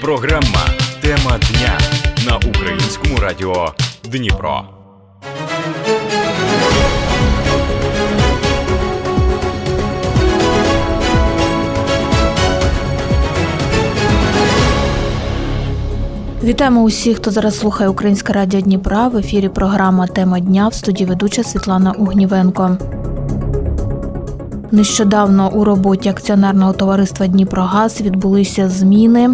Програма Тема дня на українському радіо Дніпро. Вітаємо усіх, хто зараз слухає Українське радіо Дніпра. В ефірі програма Тема дня в студії ведуча Світлана Угнівенко. Нещодавно у роботі акціонерного товариства Дніпрогаз відбулися зміни.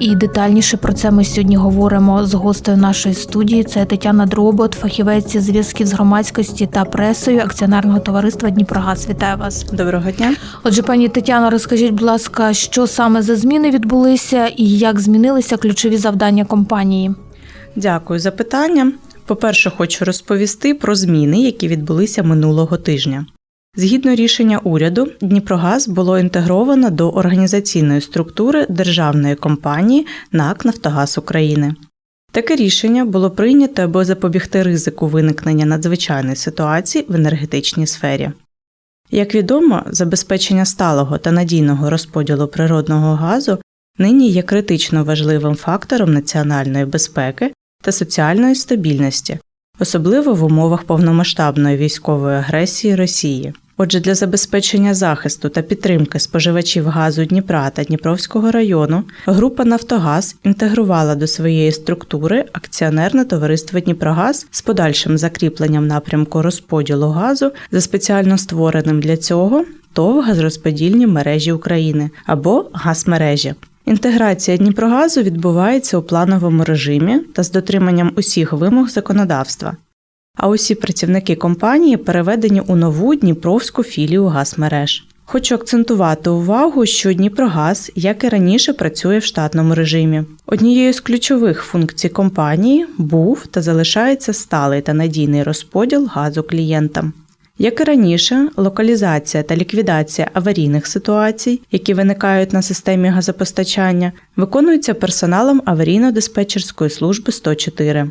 І детальніше про це ми сьогодні говоримо з гостею нашої студії. Це Тетяна Дробот, фахівець зв'язків з громадськості та пресою акціонерного товариства Дніпрогаз. Вітаю вас. Доброго дня. Отже, пані Тетяно, розкажіть, будь ласка, що саме за зміни відбулися і як змінилися ключові завдання компанії? Дякую за питання. По-перше, хочу розповісти про зміни, які відбулися минулого тижня. Згідно рішення уряду, Дніпрогаз було інтегровано до організаційної структури державної компанії НАК Нафтогаз України. Таке рішення було прийнято, аби запобігти ризику виникнення надзвичайної ситуації в енергетичній сфері. Як відомо, забезпечення сталого та надійного розподілу природного газу нині є критично важливим фактором національної безпеки та соціальної стабільності, особливо в умовах повномасштабної військової агресії Росії. Отже, для забезпечення захисту та підтримки споживачів газу Дніпра та Дніпровського району група Нафтогаз інтегрувала до своєї структури акціонерне товариство Дніпрогаз з подальшим закріпленням напрямку розподілу газу за спеціально створеним для цього ТОВ газорозподільні мережі України або газмережі. Інтеграція Дніпрогазу відбувається у плановому режимі та з дотриманням усіх вимог законодавства. А усі працівники компанії переведені у нову Дніпровську філію газмереж. Хочу акцентувати увагу, що Дніпрогаз, як і раніше, працює в штатному режимі. Однією з ключових функцій компанії був та залишається сталий та надійний розподіл газу клієнтам. Як і раніше, локалізація та ліквідація аварійних ситуацій, які виникають на системі газопостачання, виконуються персоналом аварійно-диспетчерської служби 104.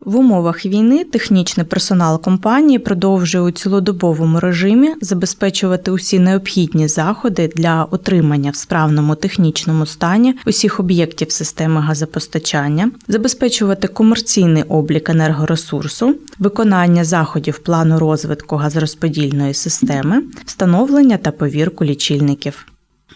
В умовах війни технічний персонал компанії продовжує у цілодобовому режимі забезпечувати усі необхідні заходи для отримання в справному технічному стані усіх об'єктів системи газопостачання, забезпечувати комерційний облік енергоресурсу, виконання заходів плану розвитку газорозподільної системи, встановлення та повірку лічильників.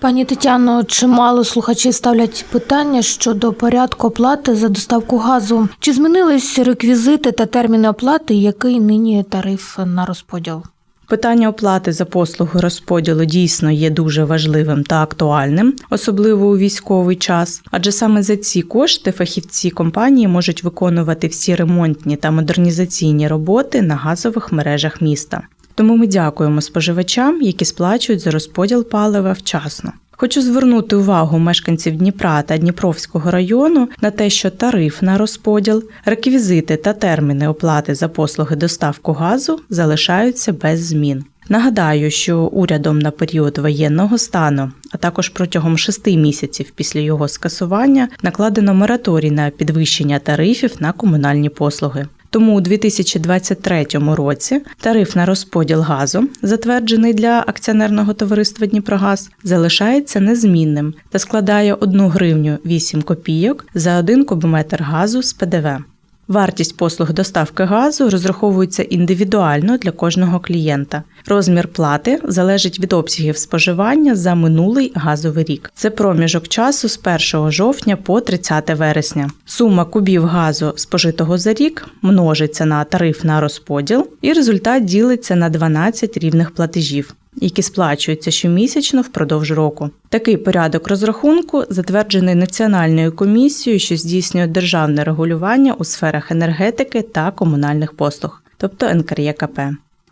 Пані Тетяно, чимало слухачів ставлять питання щодо порядку оплати за доставку газу. Чи змінились реквізити та терміни оплати, який нині тариф на розподіл? Питання оплати за послуги розподілу дійсно є дуже важливим та актуальним, особливо у військовий час, адже саме за ці кошти фахівці компанії можуть виконувати всі ремонтні та модернізаційні роботи на газових мережах міста. Тому ми дякуємо споживачам, які сплачують за розподіл палива вчасно. Хочу звернути увагу мешканців Дніпра та Дніпровського району на те, що тариф на розподіл, реквізити та терміни оплати за послуги доставку газу залишаються без змін. Нагадаю, що урядом на період воєнного стану, а також протягом шести місяців після його скасування, накладено мораторій на підвищення тарифів на комунальні послуги. Тому у 2023 році тариф на розподіл газу, затверджений для акціонерного товариства Дніпрогаз, залишається незмінним та складає 1 гривню 8 копійок за 1 кубометр газу з ПДВ. Вартість послуг доставки газу розраховується індивідуально для кожного клієнта. Розмір плати залежить від обсягів споживання за минулий газовий рік. Це проміжок часу з 1 жовтня по 30 вересня. Сума кубів газу спожитого за рік множиться на тариф на розподіл, і результат ділиться на 12 рівних платежів. Які сплачуються щомісячно впродовж року. Такий порядок розрахунку затверджений Національною комісією, що здійснює державне регулювання у сферах енергетики та комунальних послуг, тобто НКРЄКП.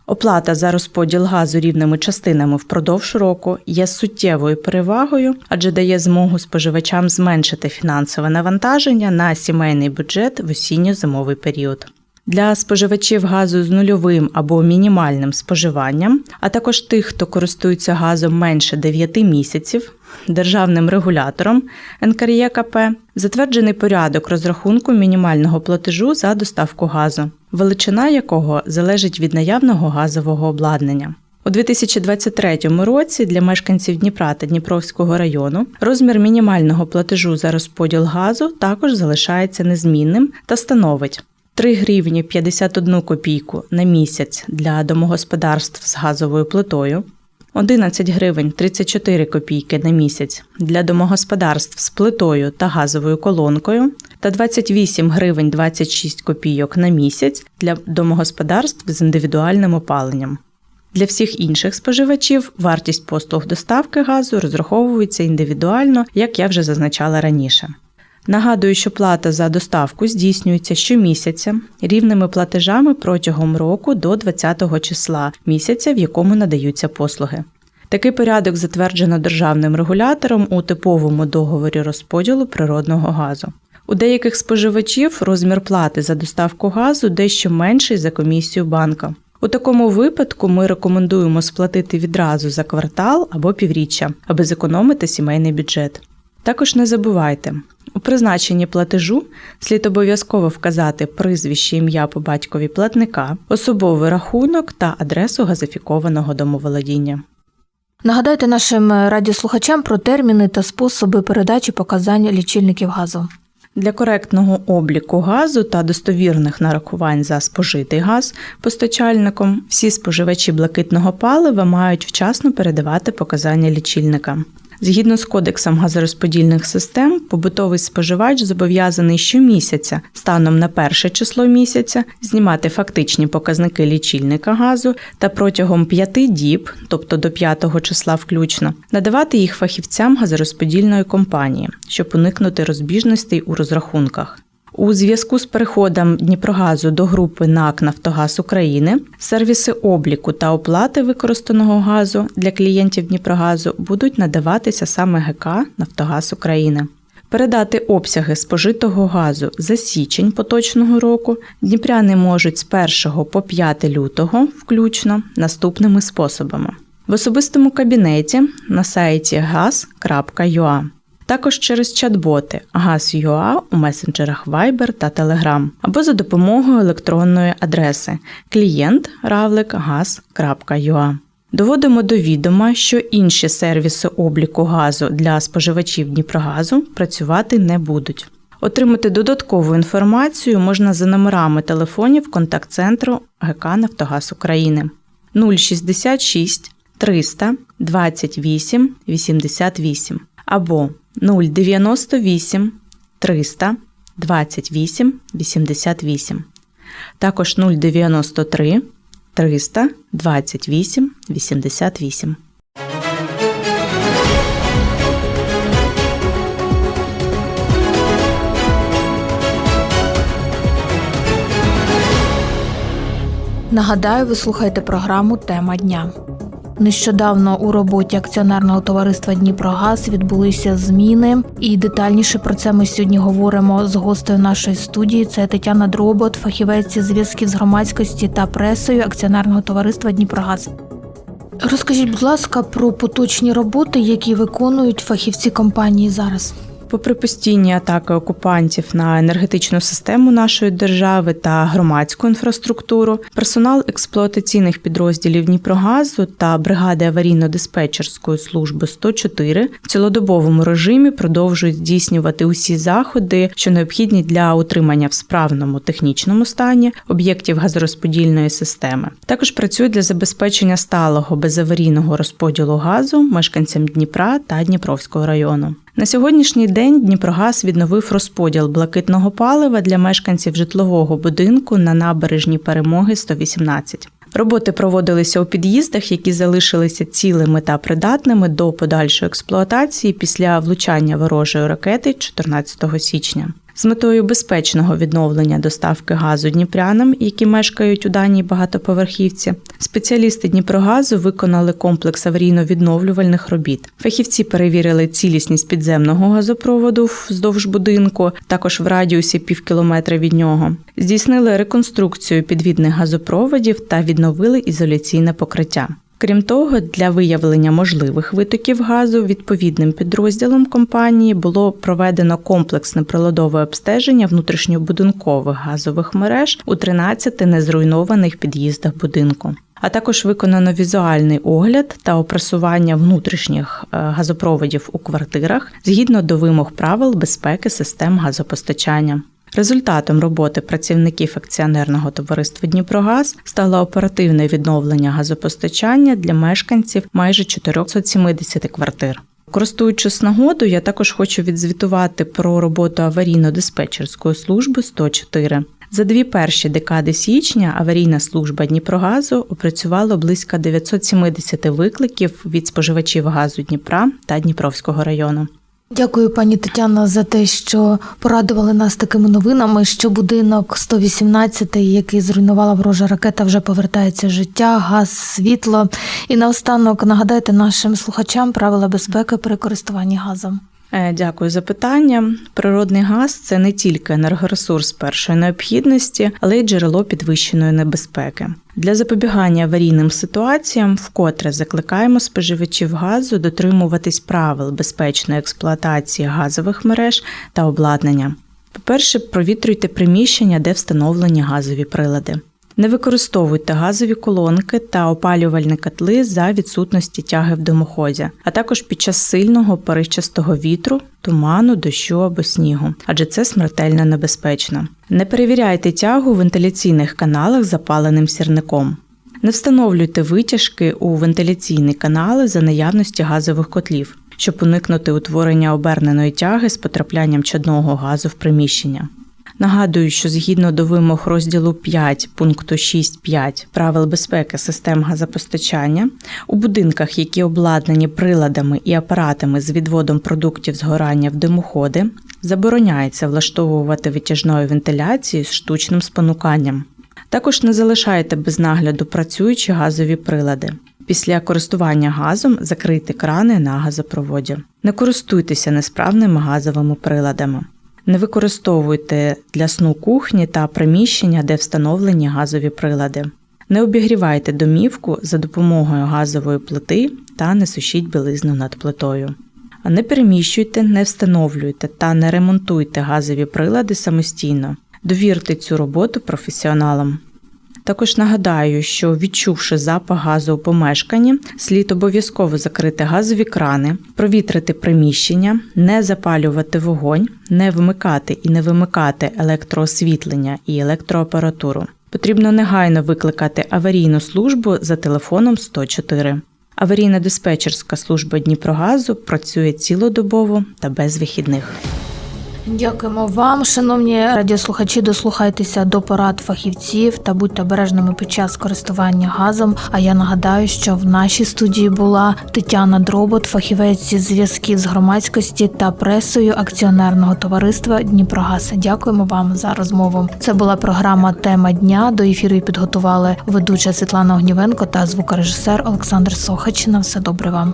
Оплата за розподіл газу рівними частинами впродовж року є суттєвою перевагою, адже дає змогу споживачам зменшити фінансове навантаження на сімейний бюджет в осінньо-зимовий період. Для споживачів газу з нульовим або мінімальним споживанням, а також тих, хто користується газом менше 9 місяців, державним регулятором НКРЄКП затверджений порядок розрахунку мінімального платежу за доставку газу, величина якого залежить від наявного газового обладнання. У 2023 році для мешканців Дніпра та Дніпровського району розмір мінімального платежу за розподіл газу також залишається незмінним та становить 3 гривні 51 копійку на місяць для домогосподарств з газовою плитою, 11 гривень 34 копійки на місяць для домогосподарств з плитою та газовою колонкою та 28 гривень 26 копійок на місяць для домогосподарств з індивідуальним опаленням. Для всіх інших споживачів вартість послуг доставки газу розраховується індивідуально, як я вже зазначала раніше. Нагадую, що плата за доставку здійснюється щомісяця рівними платежами протягом року до 20-го числа місяця, в якому надаються послуги. Такий порядок затверджено державним регулятором у типовому договорі розподілу природного газу. У деяких споживачів розмір плати за доставку газу дещо менший за комісію банка. У такому випадку ми рекомендуємо сплатити відразу за квартал або півріччя, аби зекономити сімейний бюджет. Також не забувайте, у призначенні платежу слід обов'язково вказати прізвище ім'я по батькові платника, особовий рахунок та адресу газифікованого домоволодіння. Нагадайте нашим радіослухачам про терміни та способи передачі показань лічильників газу. Для коректного обліку газу та достовірних нарахувань за спожитий газ постачальником всі споживачі блакитного палива мають вчасно передавати показання лічильника. Згідно з кодексом газорозподільних систем, побутовий споживач зобов'язаний щомісяця станом на перше число місяця знімати фактичні показники лічильника газу та протягом п'яти діб, тобто до 5 числа включно, надавати їх фахівцям газорозподільної компанії, щоб уникнути розбіжностей у розрахунках. У зв'язку з переходом Дніпрогазу до групи НАК Нафтогаз України сервіси обліку та оплати використаного газу для клієнтів Дніпрогазу будуть надаватися саме ГК Нафтогаз України. Передати обсяги спожитого газу за січень поточного року дніпряни можуть з 1 по 5 лютого включно наступними способами: в особистому кабінеті на сайті gas.ua також через чат-боти Gaz.ua у месенджерах Viber та Telegram або за допомогою електронної адреси клієнт ravlik.gas.ua. Доводимо до відома, що інші сервіси обліку газу для споживачів Дніпрогазу працювати не будуть. Отримати додаткову інформацію можна за номерами телефонів контакт-центру ГК Нафтогаз України 066 300 28 88 або 098 300 28 88. Також 093 300 28 88. Нагадаю, ви слухаєте програму Тема дня. Нещодавно у роботі акціонерного товариства Дніпрогаз відбулися зміни, і детальніше про це ми сьогодні говоримо з гостею нашої студії. Це Тетяна Дробот, фахівець зв'язків з громадськості та пресою акціонерного товариства Дніпрогаз. Розкажіть, будь ласка, про поточні роботи, які виконують фахівці компанії зараз. Попри постійні атаки окупантів на енергетичну систему нашої держави та громадську інфраструктуру, персонал експлуатаційних підрозділів Дніпрогазу та бригади аварійно-диспетчерської служби 104 в цілодобовому режимі продовжують здійснювати усі заходи, що необхідні для утримання в справному технічному стані об'єктів газорозподільної системи. Також працюють для забезпечення сталого безаварійного розподілу газу мешканцям Дніпра та Дніпровського району. На сьогоднішній день Дніпрогаз відновив розподіл блакитного палива для мешканців житлового будинку на набережні перемоги 118. Роботи проводилися у під'їздах, які залишилися цілими та придатними до подальшої експлуатації після влучання ворожої ракети 14 січня. З метою безпечного відновлення доставки газу дніпрянам, які мешкають у даній багатоповерхівці, спеціалісти Дніпрогазу виконали комплекс аварійно-відновлювальних робіт. Фахівці перевірили цілісність підземного газопроводу вздовж будинку, також в радіусі пів кілометра від нього. Здійснили реконструкцію підвідних газопроводів та відновили ізоляційне покриття. Крім того, для виявлення можливих витоків газу відповідним підрозділом компанії було проведено комплексне приладове обстеження внутрішньобудинкових газових мереж у 13 незруйнованих під'їздах будинку. А також виконано візуальний огляд та опресування внутрішніх е, газопроводів у квартирах згідно до вимог правил безпеки систем газопостачання. Результатом роботи працівників акціонерного товариства Дніпрогаз стало оперативне відновлення газопостачання для мешканців майже 470 квартир. Користуючись нагодою, я також хочу відзвітувати про роботу аварійно-диспетчерської служби 104. За дві перші декади січня аварійна служба Дніпрогазу опрацювала близько 970 викликів від споживачів газу Дніпра та Дніпровського району. Дякую, пані Тетяна, за те, що порадували нас такими новинами, що будинок 118, який зруйнувала ворожа ракета, вже повертається життя, газ, світло. І наостанок нагадайте нашим слухачам правила безпеки при користуванні газом. Е, Дякую за питання. Природний газ це не тільки енергоресурс першої необхідності, але й джерело підвищеної небезпеки. Для запобігання аварійним ситуаціям вкотре закликаємо споживачів газу дотримуватись правил безпечної експлуатації газових мереж та обладнання. По-перше, провітрюйте приміщення, де встановлені газові прилади. Не використовуйте газові колонки та опалювальні котли за відсутності тяги в димоході, а також під час сильного перищастого вітру, туману, дощу або снігу, адже це смертельно небезпечно. Не перевіряйте тягу в вентиляційних каналах запаленим сірником. Не встановлюйте витяжки у вентиляційні канали за наявності газових котлів, щоб уникнути утворення оберненої тяги з потраплянням чадного газу в приміщення. Нагадую, що згідно до вимог розділу 5 пункту 6.5 правил безпеки систем газопостачання у будинках, які обладнані приладами і апаратами з відводом продуктів згорання в димоходи, забороняється влаштовувати витяжної вентиляції з штучним спонуканням. Також не залишайте без нагляду працюючі газові прилади. Після користування газом закрийте крани на газопроводі. Не користуйтеся несправними газовими приладами. Не використовуйте для сну кухні та приміщення, де встановлені газові прилади. Не обігрівайте домівку за допомогою газової плити та не сушіть білизну над плитою. Не переміщуйте, не встановлюйте та не ремонтуйте газові прилади самостійно. Довірте цю роботу професіоналам. Також нагадаю, що відчувши запах газу у помешканні, слід обов'язково закрити газові крани, провітрити приміщення, не запалювати вогонь, не вмикати і не вимикати електроосвітлення і електроапаратуру. Потрібно негайно викликати аварійну службу за телефоном 104. Аварійна диспетчерська служба Дніпрогазу працює цілодобово та без вихідних. Дякуємо вам, шановні радіослухачі. Дослухайтеся до порад фахівців та будьте обережними під час користування газом. А я нагадаю, що в нашій студії була Тетяна Дробот, фахівець зі зв'язків з громадськості та пресою акціонерного товариства Дніпрогаз. Дякуємо вам за розмову. Це була програма Тема дня. До ефіру підготували ведуча Світлана Огнівенко та звукорежисер Олександр Сохач. На все добре вам.